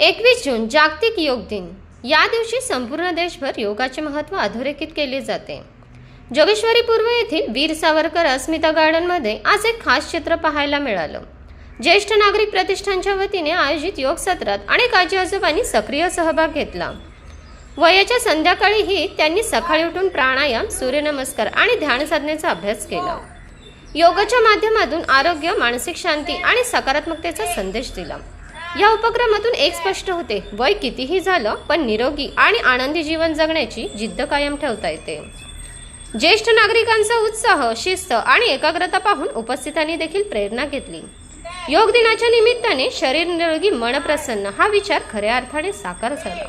एकवीस जून जागतिक योग दिन. या दिवशी संपूर्ण देशभर योगाचे महत्त्व अधोरेखित केले जाते. जोगेश्वरी पूर्व येथील वीर सावरकर अस्मिता गार्डनमध्ये आज एक खास चित्र पाहायला मिळालं. ज्येष्ठ नागरिक प्रतिष्ठानच्या वतीने आयोजित योग सत्रात अनेक आजी आजोबांनी सक्रिय सहभाग घेतला. वयाच्या संध्याकाळीही त्यांनी सकाळी उठून प्राणायाम सूर्यनमस्कार आणि ध्यान साधनेचा अभ्यास केला. योगाच्या माध्यमातून आरोग्य मानसिक शांती आणि सकारात्मकतेचा संदेश दिला. या उपक्रमातून एक स्पष्ट होते. वय कितीही झालं पण निरोगी आणि आनंदी जीवन जगण्याची जिद्द कायम ठेवता येते. ज्येष्ठ नागरिकांचा उत्साह शिस्त आणि एकाग्रता पाहून उपस्थितांनी देखील प्रेरणा घेतली. योग दिनाच्या निमित्ताने शरीर निरोगी मन प्रसन्न हा विचार खऱ्या अर्थाने साकार झाला.